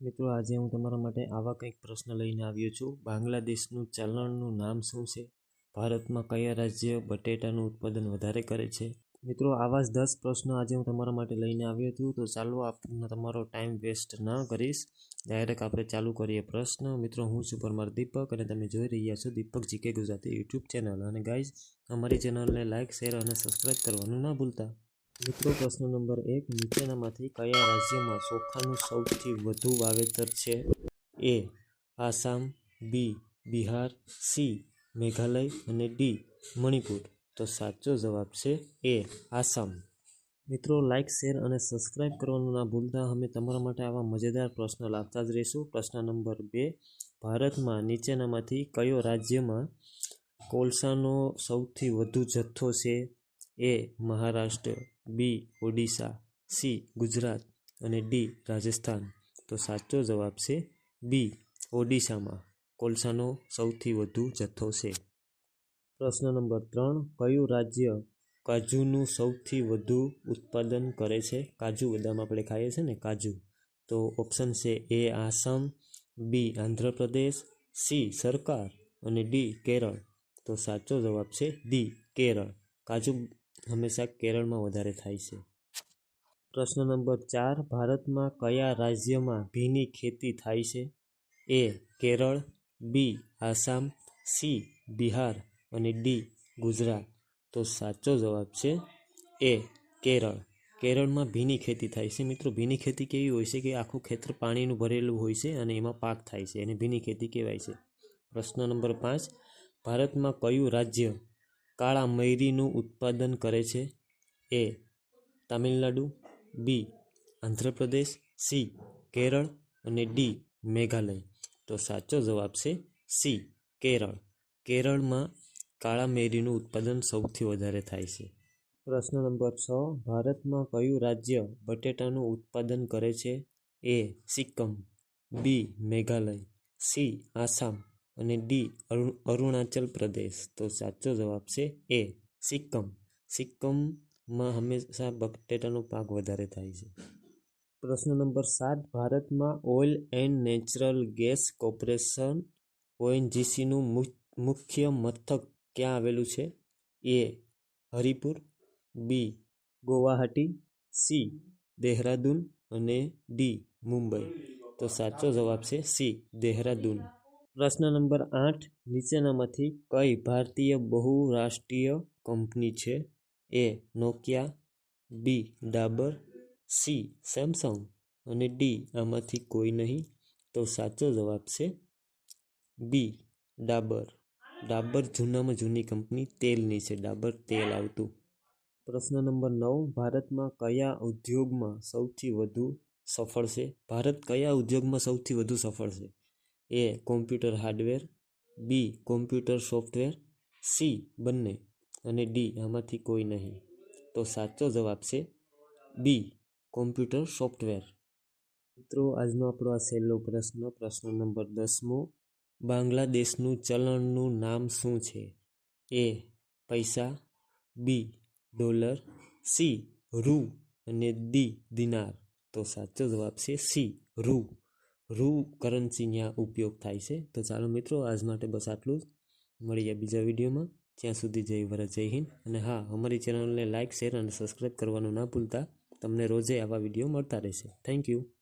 મિત્રો, આજે હું તમારા માટે આવા કંઈક પ્રશ્ન લઈને આવ્યો છું. બાંગ્લાદેશનું ચલણનું નામ શું છે? ભારતમાં કયા રાજ્ય બટેટાનું ઉત્પાદન વધારે કરે છે? મિત્રો, આવા જ દસ પ્રશ્નો આજે હું તમારા માટે લઈને આવ્યો છું. તો ચાલો આપણે તમારો ટાઈમ વેસ્ટ ન કરીશ. ડાયરેક્ટ આપણે ચાલુ કરીએ પ્રશ્ન. મિત્રો, હું છું પરમાર દીપક અને તમે જોઈ રહ્યા છો Deepak GK Gujarati YouTube channel. અને ગાઈઝ અમારી ચેનલને લાઇક શેર અને સબસ્ક્રાઈબ કરવાનું ના ભૂલતા. મિત્રો, પ્રશ્ન નંબર એક, નીચેનામાંથી કયા રાજ્યમાં ચોખાનું સૌથી વધુ વાવેતર છે? A, Assam, B, Bihar, C, Meghalaya અને ડી, મણિપુર? તો સાચો જવાબ છે એ, આસામ. મિત્રો લાઇક શેર અને સબસ્ક્રાઇબ કરવાનું ના ભૂલતા. અમે તમારા માટે આવા મજેદાર પ્રશ્ન લાવતા જ રહીશું. પ્રશ્ન નંબર બે, ભારતમાં નીચેનામાંથી કયો રાજ્યમાં કોલસાનો સૌથી વધુ જથ્થો છે? A, Maharashtra. B, Odisha, C, Gujarat અને ડી, રાજસ્થાન. તો સાચો જવાબ છે બી, ઓડિશામાં. કોલસાનો સૌથી વધુ જથ્થો છે. પ્રશ્ન નંબર ત્રણ, કયું રાજ્ય કાજુનું સૌથી વધુ ઉત્પાદન કરે છે? કાજુ બદામ આપણે ખાઈએ છીએ ને, કાજુ. તો ઓપ્શન છે A Assam, B, Andhra Pradesh, C, સરકાર અને ડી, કેરળ. તો સાચો જવાબ છે ડી, કેરળ. કાજુ હંમેશા કેરળમાં વધારે થાય છે. પ્રશ્ન નંબર ચાર, ભારતમાં કયા રાજ્યમાં ભીની ખેતી થાય છે? A, Kerala, B, Assam, C, Bihar અને ડી, ગુજરાત. તો સાચો જવાબ છે એ, કેરળ. કેરળમાં ભીની ખેતી થાય છે. મિત્રો, ભીની ખેતી કેવી હોય છે કે આખું ખેતર પાણીનું ભરેલું હોય છે અને એમાં પાક થાય છે. એને ભીની ખેતી કહેવાય છે. પ્રશ્ન નંબર પાંચ, ભારતમાં કયું રાજ્ય કાળા મૈરીનું ઉત્પાદન કરે છે. A Tamil Nadu, B Andhra Pradesh, C Kerala અને ડી મેઘાલય. તો સાચો જવાબ છે સી કેરળ. કેરળમાં કાળા મેરીનું ઉત્પાદન સૌથી વધારે થાય છે. પ્રશ્ન નંબર છ. ભારતમાં કયું રાજ્ય બટેટાનું ઉત્પાદન કરે છે? A Sikkim, B Meghalaya, C Assam અને ડી અરુણાચલ પ્રદેશ. તો સાચો જવાબ છે એ સિક્કમ. સિક્કમમાં હંમેશા બટેટાનો પાક વધારે થાય છે. પ્રશ્ન નંબર સાત, ભારતમાં oil and natural gas corporation ઓએનજીસીનું મુખ્ય મથક ક્યાં આવેલું છે? A Haripur. B Guwahati. C Dehradun. અને ડી મુંબઈ. તો સાચો જવાબ છે સી દેહરાદૂન. પ્રશ્ન નંબર આઠ, નીચેનામાંથી કઈ ભારતીય બહુરાષ્ટ્રીય કંપની છે? A Nokia, B Dabur, C Samsung અને ડી આમાંથી કોઈ નહીં? તો સાચો જવાબ છે બી ડાબર. ડાબર જૂનામાં જૂની કંપની, તેલની છે. ડાબર તેલ આવતું. પ્રશ્ન નંબર નવ, ભારતમાં કયા ઉદ્યોગમાં સૌથી વધુ સફળ છે? ભારત કયા ઉદ્યોગમાં સૌથી વધુ સફળ છે? A computer hardware, B computer software, C બંને અને ડી આમાંથી કોઈ નહીં. તો સાચો જવાબ છે બી કોમ્પ્યુટર સોફ્ટવેર. મિત્રો, આજનો આપણો આ છેલ્લો પ્રશ્ન પ્રશ્ન નંબર દસમો, બાંગ્લાદેશનું ચલણનું નામ શું છે? એ પૈસા, બી ડોલર, સી રૂ અને ડી દિનાર. તો સાચો જવાબ છે સી રૂ. રૂ કરન્સી ત્યાં ઉપયોગ થાય છે. તો ચાલો મિત્રો, આજ માટે બસ આટલું જ. મળીએ બીજા વિડીયોમાં. ત્યાં સુધી જય ભારત, જય હિન્દ. અને હા, અમારી ચેનલને લાઇક શેર અને સબસ્ક્રાઈબ કરવાનું ના ભૂલતા. તમને રોજે આવા વીડિયો મળતા રહેશે. Thank you